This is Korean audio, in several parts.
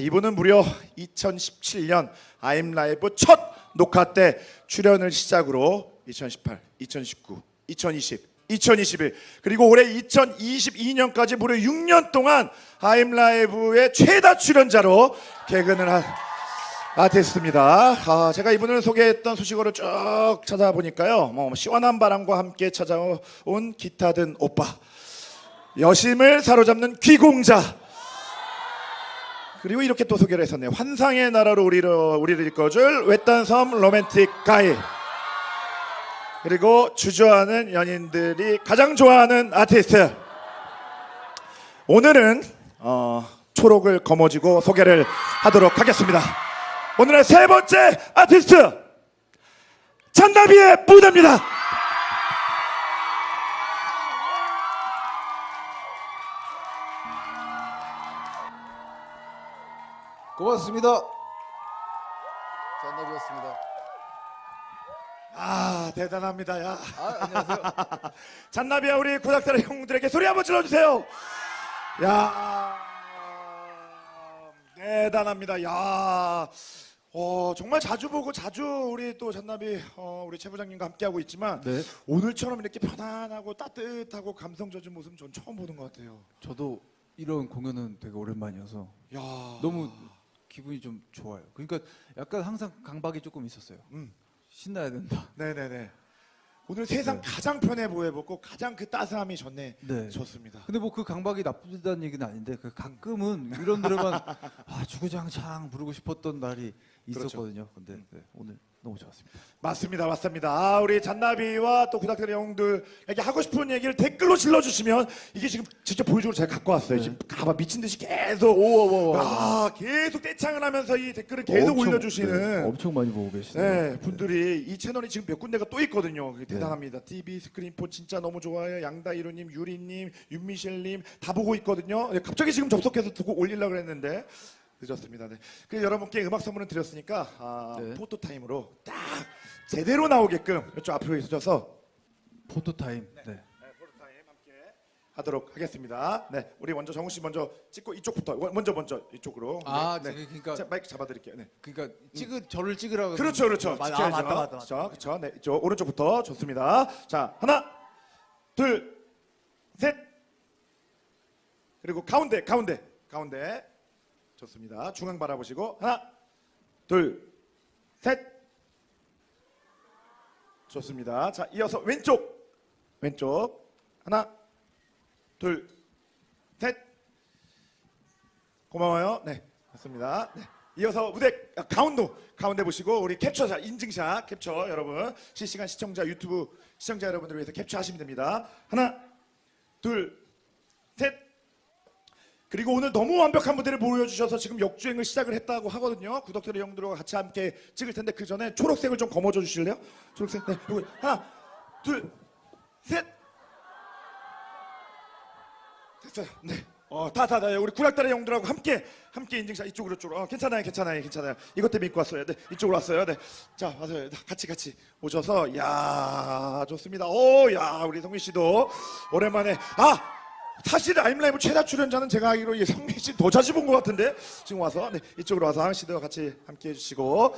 이분은 무려 2017년 아임 라이브 첫 녹화 때 출연을 시작으로 2018, 2019, 2020, 2021 그리고 올해 2022년까지 무려 6년 동안 아임 라이브의 최다 출연자로 개근을 한 아티스트입니다. 아, 제가 이분을 소개했던 수식어를 쭉 찾아보니까요. 뭐 시원한 바람과 함께 찾아온 기타 든 오빠, 여심을 사로잡는 귀공자. 그리고 이렇게 또 소개를 했었네요. 환상의 나라로 우리를 우리를 이끌어줄 외딴 섬 로맨틱 가이. 그리고 주저하는 연인들이 가장 좋아하는 아티스트. 오늘은 어, 초록을 거머쥐고 소개를 하도록 하겠습니다. 오늘의 세 번째 아티스트 잔나비의 무대입니다. 고맙습니다. 잔나비였습니다. 아 대단합니다. 야. 아, 안녕하세요. 잔나비야 우리 구닥다리 형들에게 소리 한번 질러주세요. 야 대단합니다. 야 어, 정말 자주 보고 자주 우리 또 잔나비 어, 우리 최 부장님과 함께 하고 있지만 네. 오늘처럼 이렇게 편안하고 따뜻하고 감성 젖은 모습 전 처음 보는 것 같아요. 저도 이런 공연은 되게 오랜만이어서 야 너무 기분이 좀 좋아요. 그러니까 약간 항상 강박이 조금 있었어요. 음. 신나야 된다. 네네네. 오늘 세상 가장 편해 보여보고 가장 그 따스함이 전해 네. 졌습니다. 근데 뭐 그 강박이 나쁘다는 얘기는 아닌데 그 가끔은 이런 노래만 아, 주구장창 부르고 싶었던 날이 그렇죠. 있었거든요. 근데 네, 오늘 너무 좋았습니다. 맞습니다, 맞습니다. 아, 우리 잔나비와 또 구닥다리 형들에게 하고 싶은 얘기를 댓글로 질러주시면 이게 지금 직접 보여주고 제가 갖고 왔어요. 네. 지금 가봐 미친 듯이 계속 아, 계속 떼창을 하면서 이 댓글을 계속 엄청, 올려주시는 네, 엄청 많이 보고 계시네요. 네, 분들이 이 채널이 지금 몇 군데가 또 있거든요. 그게 대단합니다. TV 스크린폰 진짜 너무 좋아요. 양다이루님, 유리님, 윤미셸님 다 보고 있거든요. 네, 갑자기 지금 접속해서 두고 올리려고 했는데 늦었습니다. 네. 그 여러분께 음악 선물을 드렸으니까 아, 네. 포토 타임으로 딱 제대로 나오게끔 이쪽 앞으로 있어서 포토 타임. 네. 네, 포토 타임 함께 하도록 하겠습니다. 네, 우리 먼저 정우 씨 먼저 찍고 이쪽부터 먼저 먼저 이쪽으로. 아, 네, 저기 그러니까 자, 마이크 잡아드릴게요. 네. 그러니까 찍으 저를 찍으라고. 그렇죠, 그렇죠. 맞- 아, 지켜야죠. 맞다, 맞다, 맞다. 자, 그렇죠. 네, 이쪽 오른쪽부터 좋습니다. 자, 하나, 둘, 셋. 그리고 가운데, 가운데, 가운데. 좋습니다. 중앙 바라보시고 하나, 둘, 셋. 좋습니다. 자, 이어서 왼쪽, 왼쪽. 하나, 둘, 셋. 고마워요. 네, 맞습니다. 네. 이어서 무대 아, 가운데 가운데 보시고 우리 캡처자 인증샷 캡처 여러분 실시간 시청자 유튜브 시청자 여러분들을 위해서 캡처하시면 됩니다. 하나, 둘, 셋. 그리고 오늘 너무 완벽한 무대를 보여주셔서 지금 역주행을 시작을 했다고 하거든요. 구독자들 형들과 같이 함께 찍을 텐데 그 전에 초록색을 좀 거머줘 주실래요? 초록색. 네. 여기 하나, 둘, 셋. 됐어요. 네. 어, 다, 다, 다. 우리 구락다리 형들하고 함께, 함께 인증샷 이쪽으로, 이쪽으로. 어, 괜찮아요, 괜찮아요, 괜찮아요. 이것 때문에 입고 왔어요. 네, 이쪽으로 왔어요. 네. 자, 와서 같이, 같이 오셔서, 야 좋습니다. 오, 야, 우리 성민 씨도 오랜만에, 아! 사실 아임라이브 최다 출연자는 제가 알기로 이 성민 씨더 자주 본 것 같은데 지금 와서 네, 이쪽으로 와서 항 씨도 같이 함께 해주시고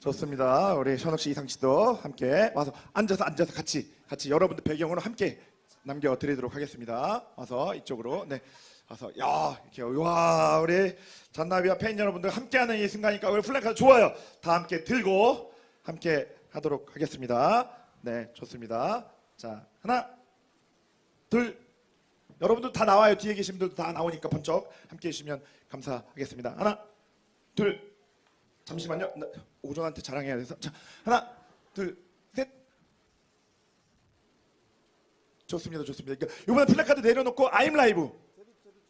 좋습니다. 우리 현욱 씨, 이상 씨도 함께 와서 앉아서 앉아서 같이 같이 여러분들 배경으로 함께 남겨드리도록 하겠습니다. 와서 이쪽으로 네 와서 야 이렇게 와 우리 잔나비와 팬 여러분들 함께하는 이 순간이니까 우리 플랜카드 좋아요. 다 함께 들고 함께 하도록 하겠습니다. 네 좋습니다. 자 하나 둘 여러분들 다 나와요. 뒤에 계신 분들도 다 나오니까 번쩍 함께 해주시면 감사하겠습니다. 하나, 둘, 잠시만요. 나 오전한테 자랑해야 돼서. 자, 하나, 둘, 셋. 좋습니다, 좋습니다. 그러니까 이번에 플래카드 내려놓고 아임 라이브.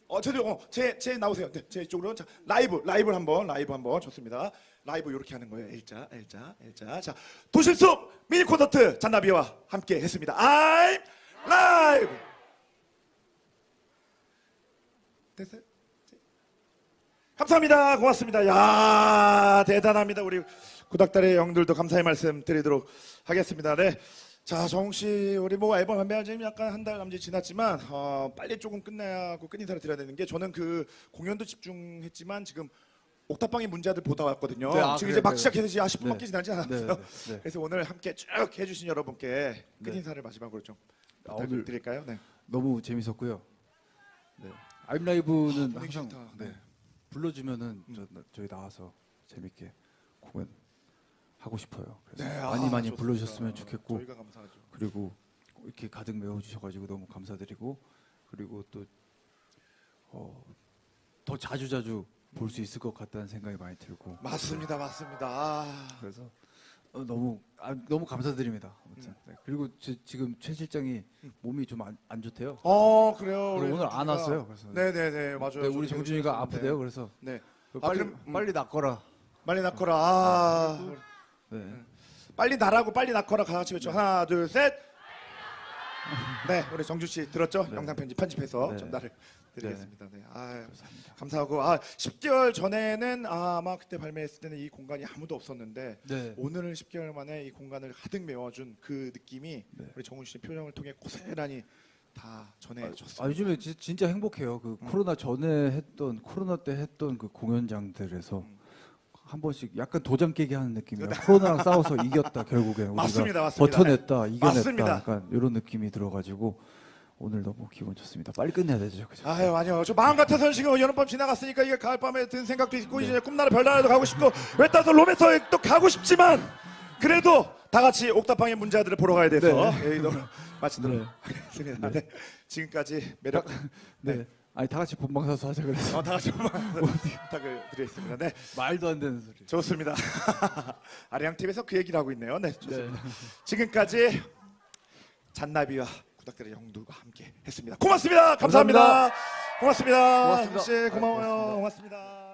어, 저도 어, 제, 제 나오세요. 네, 제 이쪽으로 자, 라이브, 라이브 한번, 라이브 한번 좋습니다. 라이브 이렇게 하는 거예요. L자, L자, L자. 자, 도실숲 미니 콘서트 잔나비와 함께 했습니다. 라이브. 됐어요? 감사합니다. 고맙습니다. 야 대단합니다. 우리 구닥다리 형들도 감사의 말씀 드리도록 하겠습니다. 네. 자, 정웅 씨, 우리 뭐 앨범 발매한 지 약간 한 달 남짓 지났지만 어, 빨리 조금 끝내야 하고 끝 인사를 드려야 되는 게 저는 그 공연도 집중했지만 지금 옥탑방의 문제들 보다 왔거든요. 네, 아, 지금 그래요, 이제 막 그래요. 시작해서 이제 아 10분밖에 네. 지나지 않았어요. 네, 네, 네. 그래서 오늘 함께 쭉 해주신 여러분께 끝 네. 인사를 마지막으로 좀 아, 부탁드릴까요? 네. 너무 재밌었고요. 네. 아임라이브는 분위기 항상 좋다. 네. 네. 불러주면은 음. 저, 저희 나와서 재밌게 공연 하고 싶어요. 그래서 네, 많이 아, 많이 좋습니다. 불러주셨으면 좋겠고 저희가 감사하죠. 그리고 이렇게 가득 메워주셔가지고 너무 감사드리고 그리고 또 어, 더 자주 자주 볼 수 있을 것 같다는 생각이 많이 들고 맞습니다, 맞습니다. 아, 그래서 어, 너무 아, 너무 감사드립니다. 아무튼 음. 네. 그리고 지, 지금 최 실장이 몸이 좀 안 좋대요. 어 그래요. 그래서 우리 오늘 안 정준이가- 왔어요. 그래서 네네네 맞아요. 네, 우리 저도 정준이가 들었었는데. 아프대요. 그래서 네. 빨리 그럼, 음. 빨리 낫거라. 빨리 낳거라. 아, 네. 빨리 나라고 빨리 낳거라 같이 외쳐. 하나 둘 셋. 네, 우리 정준 씨 들었죠? 네. 영상 편집 편집해서 네. 전달을 드리겠습니다. 네. 아, 감사하고 아 10개월 전에는 아, 아마 그때 발매했을 때는 이 공간이 아무도 없었는데 네. 오늘은 10개월 만에 이 공간을 가득 메워준 그 느낌이 네. 우리 정훈 씨의 표정을 통해 고스란히 다 전해졌습니다. 아, 요즘에 지- 진짜 행복해요. 그 음. 코로나 전에 했던 코로나 때 했던 그 공연장들에서 음. 한 번씩 약간 도장 깨기 하는 느낌이에요. 코로나랑 싸워서 이겼다 결국엔 우리가 맞습니다, 맞습니다. 버텨냈다, 이겨냈다, 맞습니다. 약간 이런 느낌이 들어가지고 오늘 너무 기분 좋습니다. 빨리 끝내야 되죠, 그죠? 아유 아니요 저 마음 같아서는 지금 여름밤 지나갔으니까 이게 가을밤에 든 생각도 있고 이제 꿈나라 별나라도 가고 싶고 왜 따서 로맨서에 또 가고 싶지만 그래도 다 같이 옥탑방의 문제아들을 보러 가야 돼서 여기도 마치도록 네. 하겠습니다. 네. 지금까지 매력 네. 아니 다 같이 본방사수 하자 그래서 어, 다 같이 부탁을 드리겠습니다. 네 말도 안 되는 소리. 좋습니다. 아리랑 TV에서 그 얘기를 하고 있네요. 네 네. 좋습니다. 지금까지 잔나비와 구닥다리 형들과 함께 했습니다. 고맙습니다. 감사합니다. 고맙습니다. 고맙습니다. 씨, 고마워요. 고맙습니다. 고맙습니다.